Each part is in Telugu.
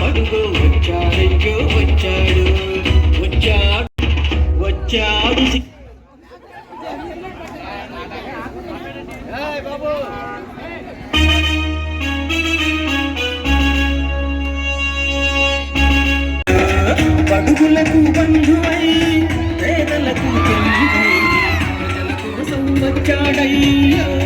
పడుకు వచ్చాడయ్యో వచ్చాడు. వచ్చాడు వచ్చాడు. సి- పడుగులకు బంధువై పేదలకు ప్రజల కోసం వచ్చాడయ్యో.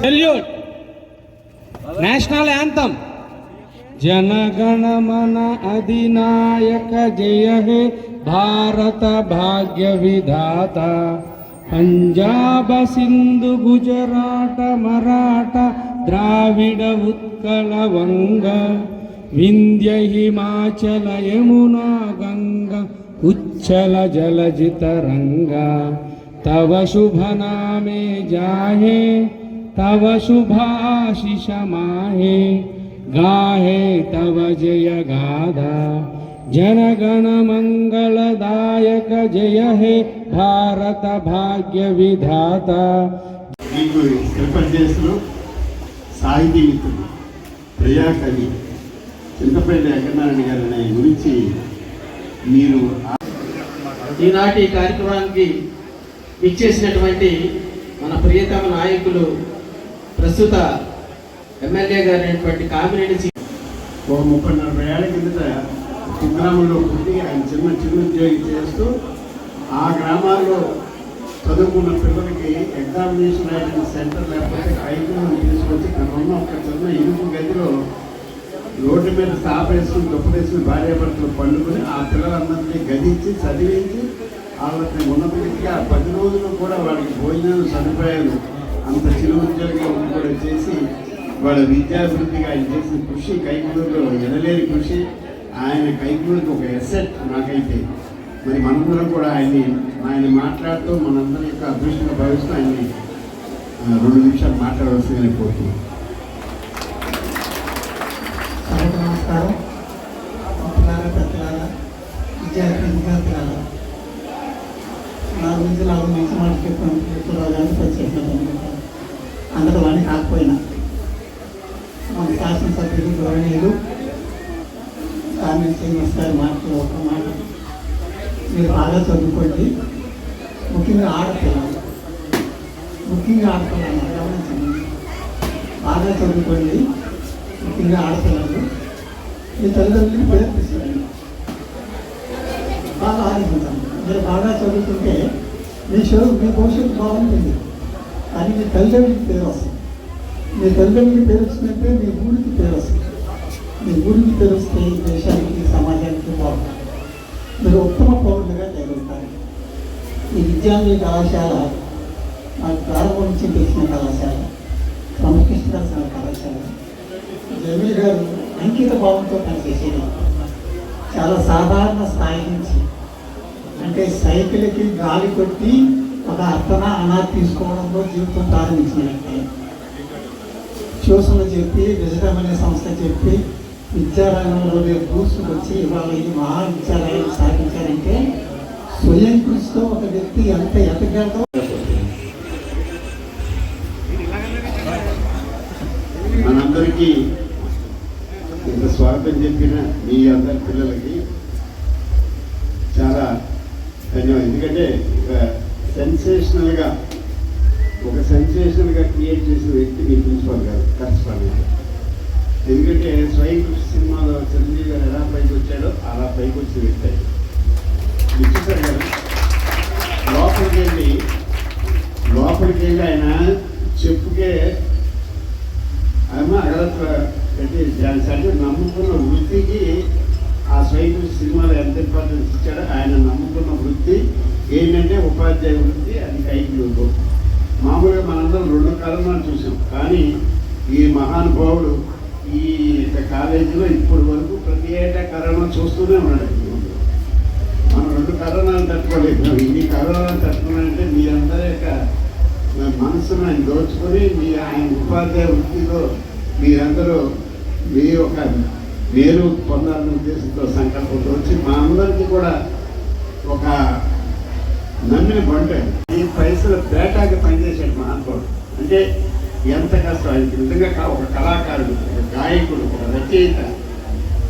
సెల్యూట్ నేషనల్ యాంథమ్ జనగణ మన అధినాయక జయ హే భారత భాగ్య విధాత పంజాబ సింధు గుజరాట మరాఠ ద్రావిడ ఉత్కల వంగ వింధ్య హిమాచల యమునా గంగ ఉచ్చల జలజిత రంగా तव शुभ नामे जाहे तव शुभाशिष माहे गाहे तव जय गाधा जनगण मंगलदायक जय हे भारत भाग्य विधाता మీకు శిల్పజేసులు సాహితీ మిత్రులు ప్రజాకవి చింతపల్లి వెంకటనారాయణ గారి గురించి మీరు ఈనాటి కార్యక్రమానికి ఇచ్చేసినటువంటి మన ప్రియతమ నాయకులు ప్రస్తుత ఎమ్మెల్యే గారైనటువంటి కామినేని సి- ముప్పై నలభై ఏళ్ళ కిందట కుగ్రామంలో పుట్టి ఆయన చిన్న చిన్న ఉద్యోగి చేస్తూ ఆ గ్రామాల్లో చదువుకున్న పిల్లలకి ఎగ్జామినేషన్ రాయడానికి సెంటర్ లేకపోతే ఐదు తీసుకొచ్చి ఇక్కడ ఉన్న ఒక చిన్న ఇరుకు గదిలో రోడ్డు మీద తాపేసుకుని వేసుకుని దుప్పటేసుకుని భార్యాభర్తలు పండుకొని ఆ పిల్లలందరినీ గదించి చదివించి వాళ్ళకి ఉన్నతగా పది రోజులు కూడా వాళ్ళకి భోజనాలు సదుపాయాలు అంత చిన్న ఉద్యోగిగా ఉండి కూడా చేసి వాళ్ళ విద్యాభివృద్ధిగా ఆయన చేసిన కృషి కైకూరులో ఎనలేని కృషి. ఆయన కైకూరుకి ఒక ఎసెట్ నాకైతే మరి మనందరం కూడా ఆయన్ని ఆయన మాట్లాడుతూ మనందరి యొక్క అదృష్టంగా భావిస్తూ ఆయన్ని రెండు నిమిషాలు మాట్లాడవలసిందని కోరుతున్నాను అందరికీ నమస్కారం పిల్లలు పెద్దలారా విద్యార్థి విద్యార్థులారా నా గురించి నాకు మంచి మాట చెప్పాను. మిత్రురావు కానీ ప్రత్యేకంగా అందరూ వాడిని కాకపోయినా. మన శాసనసభ్యులు గౌరవనీయులు కామెంట్ శ్రీనివాస్ గారి మాటలు ఒక మాట. మీరు బాగా చదువుకోండి. ముఖ్యంగా ఆడపిల్లలు. ముఖ్యంగా ఆడపిల్లలు గమనించండి. బాగా చదువుకోండి. ఇంకా ఆడపిల్లలు. మీ తల్లిదండ్రులకి పేరు బాగా మీరు బాగా చదువుతుంటే మీ చదువు మీ భవిష్యత్తు బాగుంటుంది. కానీ మీ తల్లిదండ్రులకి పేరు వస్తుంది. మీ తల్లిదండ్రులకి పేరు వచ్చినట్టే మీ ఊరికి పేరు వస్తుంది. మీ ఊరికి పేరు వస్తే ఈ దేశానికి సమాజానికి బాగుంటుంది. మీరు ఉత్తమ పౌరులుగా తయారవుతారు. ఈ విద్యార్థి కళాశాల నాకు ప్రారంభం నుంచి తెలిసిన కళాశాల సంస్కృష్ణ కళాశాల. జమీల్ గారు అంకిత భావంతో పనిచేసేది. చాలా సాధారణ స్థాయి నుంచి. అంటే సైకిల్కి గాలి కొట్టి ఒక అర్థన అనా తీసుకోవడంలో జీవితం ప్రారంభించినట్టే. ట్యూషన్లు చెప్పి విజయం అనే సంస్థ చెప్పి విద్యారంగంలో దూసుకొచ్చి ఇవాళ ఈ మహావిద్యాలయాలు స్థాపించారంటే స్వయం కృషితో ఒక వ్యక్తి ఎంత ఎదగలదో ధన్యవాదాలు. ఎందుకంటే సెన్సేషనల్గా ఒక సెన్సేషనల్గా క్రియేట్ చేసిన వ్యక్తి మీ ప్రిన్సిపాల్ గారు కరెస్పాండెంట్ ఎందుకంటే స్వయం కృషి సినిమాలో చిరంజీవి గారు ఎలా పైకి వచ్చాడో అలా పైకి వచ్చిన వ్యక్తి ఆయన. గారు లోపలికి వెళ్ళి లోపలికి వెళ్ళి ఆయన చెప్పుకే అమ్మ అంటే దాని అంటే నమ్ముకున్న వృత్తికి ఆ స్వైపు సినిమాలో ఎంత ఇంపార్టెన్స్ ఇచ్చాడో ఆయన నమ్ముకున్న వృత్తి ఏంటంటే ఉపాధ్యాయ వృత్తి అది కైకి మామూలుగా మనందరం రెండు కరోనాలు చూసాం. కానీ ఈ మహానుభావుడు ఈ యొక్క కాలేజీలో ఇప్పటి వరకు ప్రతి ఏటా కరోనా చూస్తూనే ఉన్నాడు. మనం రెండు కరోనాలు తట్టుకోలేదు ఇన్ని కరోనాలు తట్టుకున్నాయంటే మీరందరి యొక్క మనసును ఆయన దోచుకొని మీ ఆయన ఉపాధ్యాయ వృత్తిలో మీరందరూ మీ యొక్క మేలు పొందాలనే ఉద్దేశంతో సంకల్పంతో వచ్చి మా అందరికీ కూడా ఒక నమ్మిన బండ ఈ పైసలు పేటాకి పనిచేసాడు మా అంటే ఎంత కష్టం ఆయనకి నిజంగా ఒక కళాకారుడు ఒక గాయకుడు ఒక రచయిత.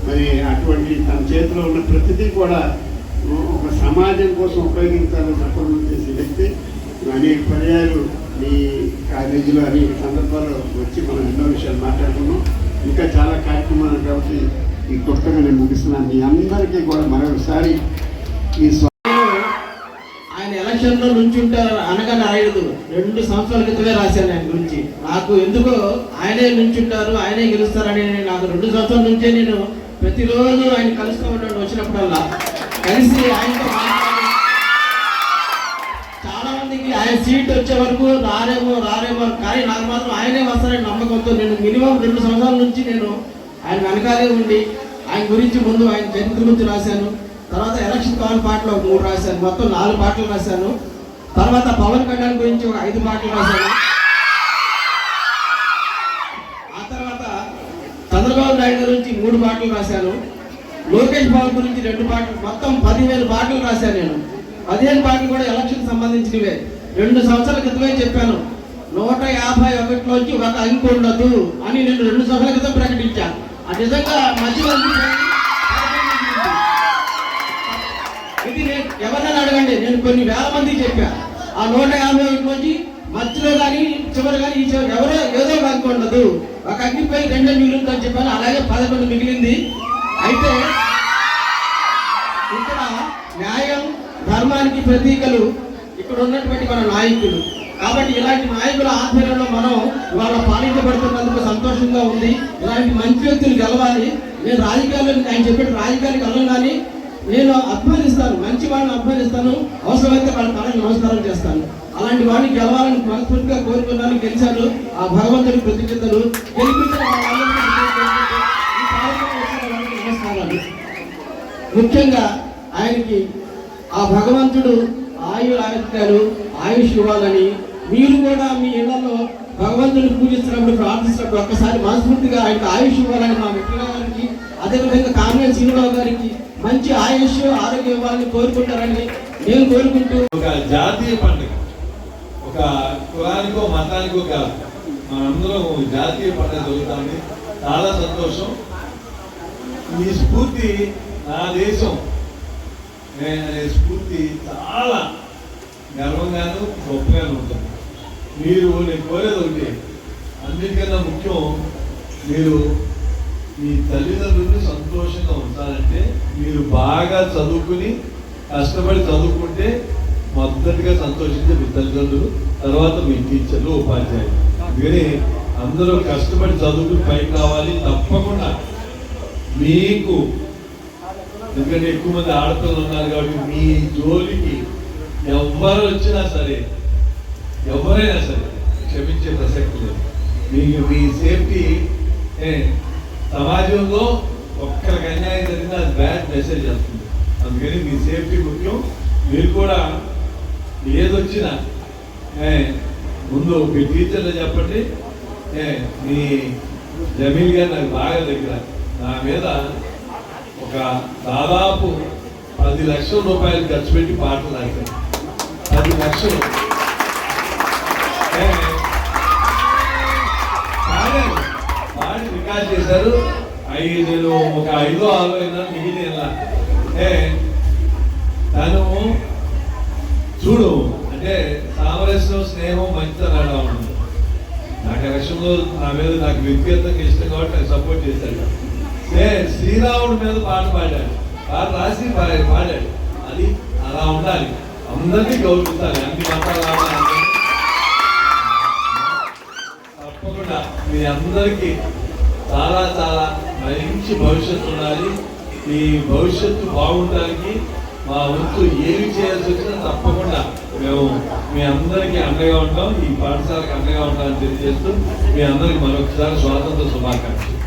మరి అటువంటి తన చేతిలో ఉన్న ప్రతిదీ కూడా ఒక సమాజం కోసం ఉపయోగించాలని సంకల్పం చేసే వ్యక్తి. అనేక పర్యాలు మీ కాలేజీలో అనేక సందర్భాల్లో వచ్చి మనం ఎన్నో విషయాలు మాట్లాడుకున్నాం. ఇంకా చాలా కార్యక్రమాలు కాబట్టి ఈ కొత్తగా నేను ముగిస్తున్నాను. మీ అందరికీ కూడా మరొకసారి ఈ ఆయన ఎలక్షన్లో నుంచి నుంచుంటారు అనగా రాయలేదు రెండు సంవత్సరాల క్రితమే రాశాను ఆయన గురించి. నాకు ఎందుకో ఆయనే నుంచుంటారు ఆయనే గెలుస్తారని నాకు రెండు సంవత్సరాల నుంచే నేను ప్రతిరోజు ఆయన కలుస్తూ ఉన్నాడు వచ్చినప్పుడల్లా కలిసి ఆయనతో మందికి ఆయన సీట్ వచ్చే వరకు రారేమో రారేమో కానీ నాకు మాత్రం ఆయనే వస్తారని నమ్మకంతో నేను మినిమం రెండు సంవత్సరాల నుంచి నేను ఆయన వెనకాలే ఉండి ఆయన గురించి ముందు ఆయన చరిత్ర గురించి రాశాను. తర్వాత ఎలక్షన్ కావాలి పాటలు ఒక మూడు రాశాను. మొత్తం నాలుగు పాటలు రాశాను. తర్వాత పవన్ కళ్యాణ్ గురించి ఒక ఐదు పాటలు రాశాను. ఆ తర్వాత చంద్రబాబు నాయుడు గురించి మూడు పాటలు రాశాను. లోకేష్ బాబు గురించి రెండు పాటలు మొత్తం పదివేలు పాటలు రాశాను నేను. పదిహేను పార్టీలు కూడా ఎలక్షన్ సంబంధించినవే. రెండు సంవత్సరాల క్రితమే చెప్పాను నూట యాభై ఒకటిలోంచి ఒక అంకు ఉండదు అని నేను రెండు సంవత్సరాల క్రితం ప్రకటించాను అది నిజంగా మధ్యలో ఇది నేను ఎవరైనా అడగండి నేను కొన్ని వేల మందికి చెప్పా. ఆ నూట యాభై ఒకటిలోంచి మధ్యలో కానీ చివరి కానీ ఈ చివరి ఎవరో ఏదో ఒక ఉండదు. ఒక అంకిపై రెండే అని చెప్పాను అలాగే పదకొండు మిగిలింది. అయితే ధర్మానికి ప్రతీకలు ఇక్కడ ఉన్నటువంటి మన నాయకులు. కాబట్టి ఇలాంటి నాయకుల ఆధ్వర్యంలో మనం ఇవాళ పాలించబడుతున్నందుకు సంతోషంగా ఉంది. ఇలాంటి మంచి వ్యక్తులు గెలవాలి. నేను రాజకీయాల్లో ఆయన చెప్పిన రాజకీయాలకు వెళ్ళను నేను అభిమానిస్తాను. మంచి వాళ్ళని అభిమానిస్తాను. అవసరమైతే వాళ్ళ కాళ్ళకి నమస్కారం చేస్తాను. అలాంటి వాడిని గెలవాలని మనస్ఫూర్తిగా కోరుకున్నాను గెలిచాను. ఆ భగవంతుడి కృతజ్ఞతలు. గెలిపించిన నమస్కారాలు. ముఖ్యంగా ఆయనకి ఆ భగవంతుడు ఆయు ఆరోగ్యాలు ఆయుష్ ఇవ్వాలని మీరు కూడా మీ ఇళ్ళలో భగవంతుని పూజిస్తున్నప్పుడు ప్రార్థిస్తున్నప్పుడు ఒక్కసారి మనస్ఫూర్తిగా ఆయనకు ఆయుష్ ఇవ్వాలని మా మిత్రుల గారికి అదేవిధంగా కామ్రేడ్ శ్రీనివాస్ గారికి మంచి ఆయుష్ ఆరోగ్యం ఇవ్వాలని కోరుకుంటారని నేను కోరుకుంటూ ఒక జాతీయ పండుగ. ఒక కులానికో మతానికో కాదు. మనందరం జాతీయ పండుగ జరుగుతుంది. చాలా సంతోషం. ఈ స్ఫూర్తి నా దేశం. అనే స్ఫూర్తి చాలా గర్వంగాను గొప్పగాను ఉంటుంది మీరు నేను కోరేది ఒకటి అన్నిటికన్నా ముఖ్యం మీరు మీ తల్లిదండ్రులు సంతోషంగా ఉండాలంటే మీరు బాగా చదువుకుని కష్టపడి చదువుకుంటే మొదటిగా సంతోషించే మీ తల్లిదండ్రులు తర్వాత మీ టీచర్లు ఉపాధ్యాయులు. అందుకని అందరూ కష్టపడి చదువుకుని పైకి రావాలి తప్పకుండా. మీకు ఎందుకంటే ఎక్కువ మంది ఆడపిల్లలు ఉన్నారు కాబట్టి మీ జోలికి ఎవరు వచ్చినా సరే ఎవరైనా సరే క్షమించే ప్రసక్తి లేదు. మీకు మీ సేఫ్టీ సమాజంలో ఒక్కరికి అన్యాయం జరిగినా అది బ్యాడ్ మెసేజ్ వస్తుంది అందుకని మీ సేఫ్టీ ముఖ్యం. మీరు కూడా ఏదొచ్చినా ముందు మీ టీచర్లు చెప్పండి. మీ జమీల్ గారు నాకు బాగా దగ్గర. నా మీద ఒక దాదాపు పది లక్షల రూపాయలు ఖర్చు పెట్టి పాటలు రాశాను పది లక్షలు. పాడారు. పాడి రికార్డ్ చేశారు. ఐదు నేను ఒక ఐదో ఆరో అయినా మిగిలిన ఏ తను చూడు అంటే సామరస్యం స్నేహం మంచితనం ఉంటుంది నాకు ఆ విషయంలో నా మీద నాకు వ్యక్తిగతంగా ఇష్టం కాబట్టి నాకు సపోర్ట్ చేశాడు. శ్రీరాముడి మీద పాట పాడాడు. పాట రాసి పాడాడు. అది అలా ఉండాలి. అందరినీ గౌరవించాలి. అన్ని మతాల తప్పకుండా మీ అందరికీ చాలా చాలా మంచి భవిష్యత్తు ఉండాలి. ఈ భవిష్యత్తు బాగుండడానికి మా వంతు ఏమి చేయాల్సి వచ్చినా తప్పకుండా మేము మీ అందరికీ అండగా ఉంటాం. ఈ పాఠశాలకు అండగా ఉంటామని తెలియజేస్తూ మీ అందరికీ మరొకసారి స్వాతంత్ర శుభాకాంక్షలు.